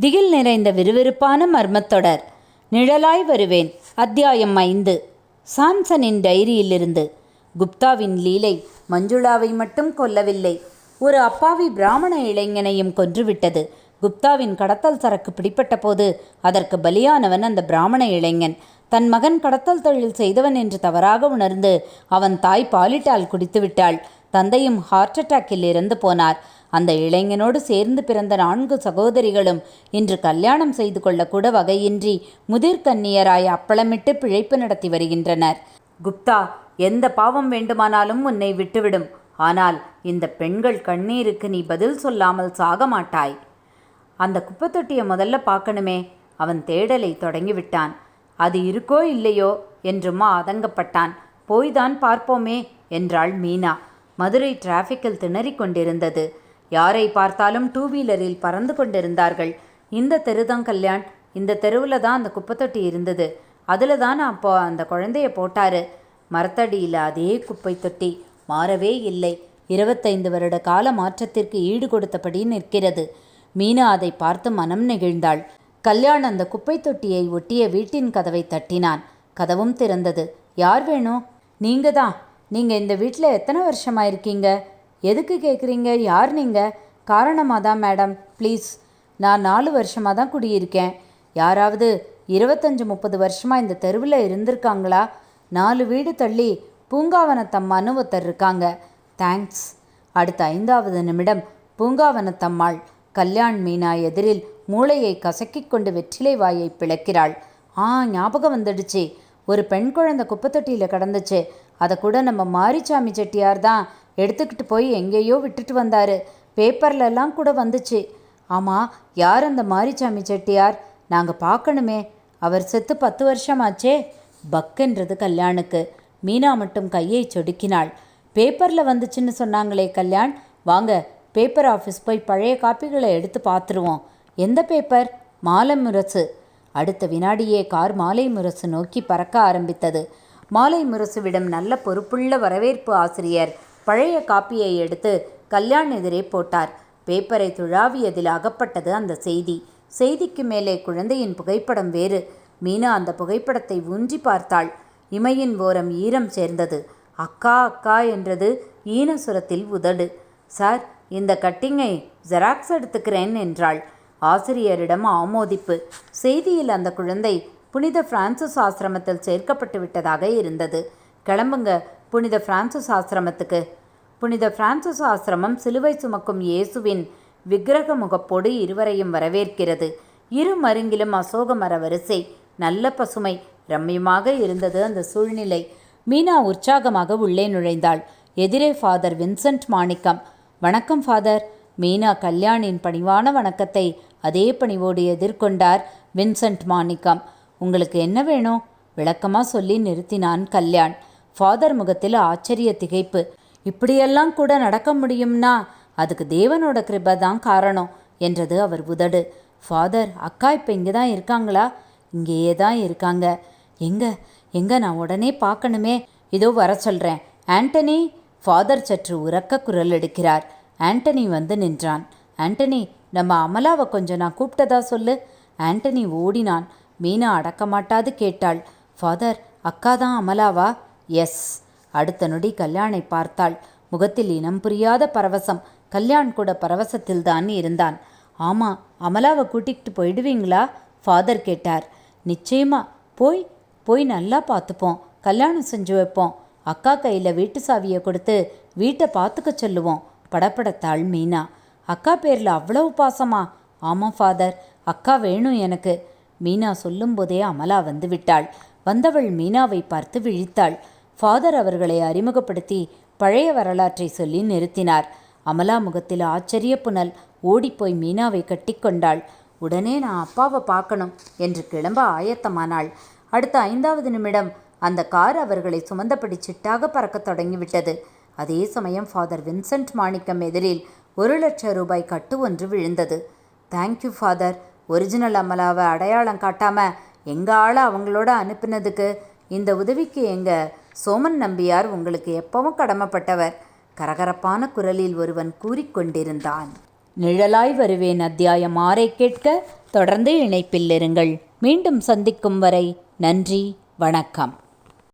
திகில் நிறைந்த விறுவிறுப்பான மர்மத்தொடர். நிழலாய் வருவேன். அத்தியாயம் ஐந்து. சாம்சனின் டைரியிலிருந்து. குப்தாவின் லீலை மஞ்சுளாவை மட்டும் கொல்லவில்லை. ஒரு அப்பாவி பிராமண இளைஞனையும் கொன்றுவிட்டது. குப்தாவின் கடத்தல் சரக்கு பிடிப்பட்ட போது அதற்கு பலியானவன் அந்த பிராமண இளைஞன். தன் மகன் கடத்தல் தொழில் செய்தவன் என்று தவறாக உணர்ந்து அவன் தாய் பாலிட்டால் குடித்துவிட்டாள். தந்தையும் ஹார்ட் அட்டாக்கில் இறந்து போனார். அந்த இளைஞனோடு சேர்ந்து பிறந்த நான்கு சகோதரிகளும் இன்று கல்யாணம் செய்து கொள்ளக்கூட வகையின்றி முதிர் கன்னியராய் அப்பளமிட்டு பிழைப்பு நடத்தி வருகின்றனர். குப்தா எந்த பாவம் வேண்டுமானாலும் உன்னை விட்டுவிடும். ஆனால் இந்த பெண்கள் கண்ணீருக்கு நீ பதில் சொல்லாமல் சாக மாட்டாய். அந்த குப்பத்தொட்டியை முதல்ல பார்க்கணுமே. அவன் தேடலை தொடங்கிவிட்டான். அது இருக்கோ இல்லையோ என்றுமா அதங்கப்பட்டான் போய்தான் பார்ப்போமே என்றாள் மீனா. மதுரை டிராஃபிக்கில் திணறிக் கொண்டிருந்தது. யாரை பார்த்தாலும் டூ வீலரில் பறந்து கொண்டிருந்தார்கள். இந்த தெருதான் கல்யாண். இந்த தெருவில் தான் அந்த குப்பைத்தொட்டி இருந்தது. அதில் தான் அப்போ அந்த குழந்தைய போட்டாரு. மரத்தடியில் அதே குப்பை தொட்டி மாறவே இல்லை. இருபத்தைந்து வருட கால மாற்றத்திற்கு ஈடு கொடுத்தபடி நிற்கிறது. மீனா அதை பார்த்து மனம் நெகிழ்ந்தாள். கல்யாண் அந்த குப்பை தொட்டியை ஒட்டிய வீட்டின் கதவை தட்டினான். கதவும் திறந்தது. யார் வேணும் நீங்க தான் நீங்கள் இந்த வீட்டில் எத்தனை வருஷமாக இருக்கீங்க எதுக்கு கேட்குறீங்க யார் நீங்கள் காரணமாக தான் மேடம். ப்ளீஸ். நான் நாலு வருஷமாக தான் குடியிருக்கேன். யாராவது இருபத்தஞ்சி முப்பது வருஷமாக இந்த தெருவில் இருந்திருக்காங்களா? நாலு வீடு தள்ளி பூங்காவனத்தம்மான்னு ஒருத்தர் இருக்காங்க. தேங்க்ஸ். அடுத்த ஐந்தாவது நிமிடம் பூங்காவனத்தம்மாள் கல்யாண் மீனா எதிரில் மூளையை கசக்கிக் கொண்டு வெற்றிலை வாயை பிளக்கிறாள். ஆ ஞாபகம் வந்துடுச்சு. ஒரு பெண் குழந்தை குப்பைத்தொட்டியில் கிடந்துச்சு. அதை கூட நம்ம மாரிச்சாமி செட்டியார் தான் எடுத்துக்கிட்டு போய் எங்கேயோ விட்டுட்டு வந்தார். பேப்பர்லெல்லாம் கூட வந்துச்சு. ஆமாம் யார் அந்த மாரிச்சாமி செட்டியார்? நாங்கள் பார்க்கணுமே. அவர் செத்து பத்து வருஷமாச்சே. பக்குன்றது கல்யாணுக்கு. மீனா மட்டும் கையை சொடுக்கினாள். பேப்பரில் வந்துச்சுன்னு சொன்னாங்களே கல்யாண். வாங்க பேப்பர் ஆஃபீஸ் போய் பழைய காப்பிகளை எடுத்து பார்த்துருவோம். எந்த பேப்பர்? மாலை முரசு. அடுத்த வினாடியே கார் மாலை முரசு நோக்கி பறக்க ஆரம்பித்தது. மாலை முரசுவிடம் நல்ல பொறுப்புள்ள வரவேற்பு ஆசிரியர். பழைய காப்பியை எடுத்து கல்யாண் எதிரே போட்டார். பேப்பரை துழாவியதில் அகப்பட்டது அந்த செய்தி. செய்திக்கு மேலே குழந்தையின் புகைப்படம் வேறு. மீனா அந்த புகைப்படத்தை ஊன்றி பார்த்தாள். இமையின் ஓரம் ஈரம் சேர்ந்தது. அக்கா அக்கா என்றது ஈனசுரத்தில் உதடு. சார் இந்த கட்டிங்கை ஜெராக்ஸ் எடுத்துக்கிறேன் என்றாள். ஆசிரியரிடம் ஆமோதிப்பு. செய்தியில் அந்த குழந்தை புனித பிரான்சிஸ் ஆசிரமத்தில் சேர்க்கப்பட்டு விட்டதாக இருந்தது. கிளம்புங்க புனித பிரான்சிஸ் ஆசிரமத்துக்கு. புனித பிரான்சிஸ் ஆசிரமம் சிலுவை சுமக்கும் இயேசுவின் விக்கிரக முகப்போடு இருவரையும் வரவேற்கிறது. இரு மருங்கிலும் அசோக மர வரிசை நல்ல பசுமை ரம்மியமாக இருந்தது அந்த சூழ்நிலை. மீனா உற்சாகமாக உள்ளே நுழைந்தாள். எதிரே ஃபாதர் வின்சென்ட் மாணிக்கம். வணக்கம் ஃபாதர். மீனா கல்யாணின் பணிவான வணக்கத்தை அதே பணிவோடு எதிர்கொண்டார் வின்சென்ட் மாணிக்கம். உங்களுக்கு என்ன வேணும்? விளக்கமாக சொல்லி நிறுத்தினான் கல்யாண். ஃபாதர் முகத்தில் ஆச்சரிய திகைப்பு. இப்படியெல்லாம் கூட நடக்க முடியும்னா அதுக்கு தேவனோட கிருபை தான் காரணம் என்றது அவர் உதடு. ஃபாதர் அக்கா இப்போ இங்கே தான் இருக்காங்களா? இங்கேயே தான் இருக்காங்க. எங்க எங்க? நான் உடனே பார்க்கணுமே. இதோ வர சொல்கிறேன் ஆண்டனி? ஃபாதர் சற்று உறக்க குரல் எடுக்கிறார். ஆண்டனி வந்து நின்றான். ஆண்டனி நம்ம அமலாவை கொஞ்சம் நான் கூப்பிட்டதா சொல்லு. ஆண்டனி ஓடினான். மீனா அடக்க மாட்டாது கேட்டாள். ஃபாதர் அக்கா தான் அமலாவா? எஸ். அடுத்த நொடி கல்யாணை பார்த்தாள். முகத்தில் இனம் புரியாத பரவசம். கல்யாண் கூட பரவசத்தில் தான் இருந்தான். ஆமாம் அமலாவை கூட்டிகிட்டு போயிடுவீங்களா? ஃபாதர் கேட்டார். நிச்சயமா போய் போய் நல்லா பார்த்துப்போம். கல்யாணம் செஞ்சு வைப்போம். அக்கா கையில் வீட்டு சாவியை கொடுத்து வீட்டை பார்த்துக்க சொல்லுவோம். படப்படத்தாள் மீனா. அக்கா பேரில் அவ்வளவு பாசமா? ஆமாம் ஃபாதர் அக்கா வேணும் எனக்கு. மீனா சொல்லும்போதே அமலா வந்து விட்டாள். வந்தவள் மீனாவை பார்த்து விழித்தாள். ஃபாதர் அவர்களை அறிமுகப்படுத்தி பழைய வரலாற்றை சொல்லி நிறுத்தினார். அமலா முகத்தில் ஆச்சரிய புனல் ஓடிப்போய் மீனாவை கட்டிக்கொண்டாள் உடனே நான் அப்பாவை பார்க்கணும் என்று கிளம்ப ஆயத்தமானாள். அடுத்த ஐந்தாவது நிமிடம் அந்த கார் அவர்களை சுமந்தபடி சிட்டாக பறக்கத் தொடங்கிவிட்டது. அதே சமயம் ஃபாதர் வின்சென்ட் மாணிக்கம் எதிரில் ஒரு லட்சம் ரூபாய் கட்டு ஒன்று விழுந்தது. Thank you father. ஒரிஜினல் அமலாவை அடையாளம் காட்டாமல் எங்க ஆளை அவங்களோட அனுப்பினதுக்கு இந்த உதவிக்கு எங்கள் சோமன் நம்பியார் உங்களுக்கு எப்பவும் கடமைப்பட்டவர். கரகரப்பான குரலில் ஒருவன் கூறிக்கொண்டிருந்தான். நிழலாய் வருவேன் அத்தியாயம் ஆறை கேட்க தொடர்ந்து இணைப்பில் இருங்கள். மீண்டும் சந்திக்கும் வரை நன்றி வணக்கம்.